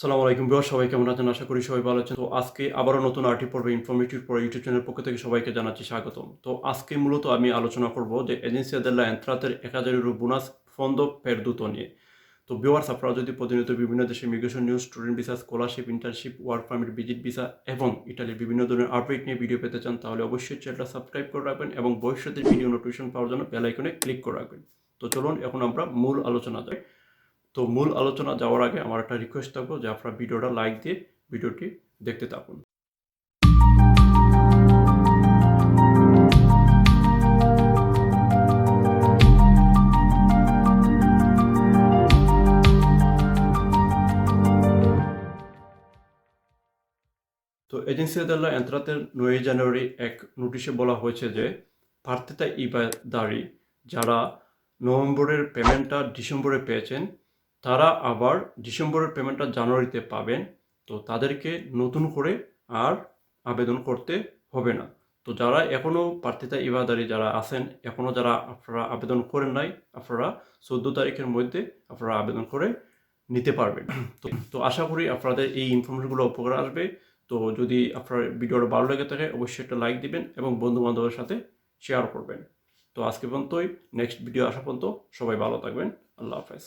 সালামু আলাইকুম বিহার সবাই কেমন আছেন? আশা করি সবাই ভালো আছেন। তো আজকে আবারও নতুন আর্টি পর্বে ইনফরমেটিভ পর ইউটিউব চ্যানেল পক্ষ থেকে সবাইকে জানাচ্ছি স্বাগতম। তো আজকে মূলত আমি আলোচনা করব যে এজেন্সি আদাল্লা এন্ত্রাতের এক হাজারের বোনাস ফন্দ পেরদুত নিয়ে। তো বিওয়ার্স আপনারা যদি প্রতিনিয়ত বিভিন্ন দেশে immigration news student visa scholarship internship work permit visit visa এবং ইটালির বিভিন্ন ধরনের আপডেট নিয়ে ভিডিও পেতে চান, তাহলে অবশ্যই চ্যানেলটা সাবস্ক্রাইব করে রাখবেন এবং ভবিষ্যতের ভিডিও নোটিফিকেশন পাওয়ার জন্য বেল আইকনে ক্লিক করে রাখবেন। তো চলুন, এখন আমরা মূল আলোচনা যাই। তো মূল আলোচনা যাওয়ার আগে আমার একটা রিকোয়েস্ট থাকব যে আপনারা ভিডিওটা লাইক দিয়ে ভিডিওটি দেখতে থাকুন। তো এজেন্সি আদাল্লা এন্ত্রাতের নয় জানুয়ারি এক নোটিশে বলা হয়েছে যে প্রার্থিতা ইবাদারি, যারা নভেম্বরের পেমেন্টটা ডিসেম্বরে পেয়েছেন তারা আবার ডিসেম্বরের পেমেন্টটা জানুয়ারিতে পাবেন, তো তাদেরকে নতুন করে আর আবেদন করতে হবে না। তো যারা এখনও প্রার্থিতা ইবাদারি যারা আছেন এখনও যারা আপনারা আবেদন করেন নাই, আপনারা চোদ্দ তারিখের মধ্যে আপনারা আবেদন করে নিতে পারবেন। তো তো আশা করি আপনাদের এই ইনফরমেশনগুলো উপকার আসবে। তো যদি আপনার ভিডিওটা ভালো লেগে থাকে, অবশ্যই একটা লাইক দিবেন এবং বন্ধু বান্ধবের সাথে শেয়ার করবেন। তো আজকে পর্যন্তই নেক্সট ভিডিও আসা পর্যন্ত সবাই ভালো থাকবেন। আল্লাহ হাফেজ।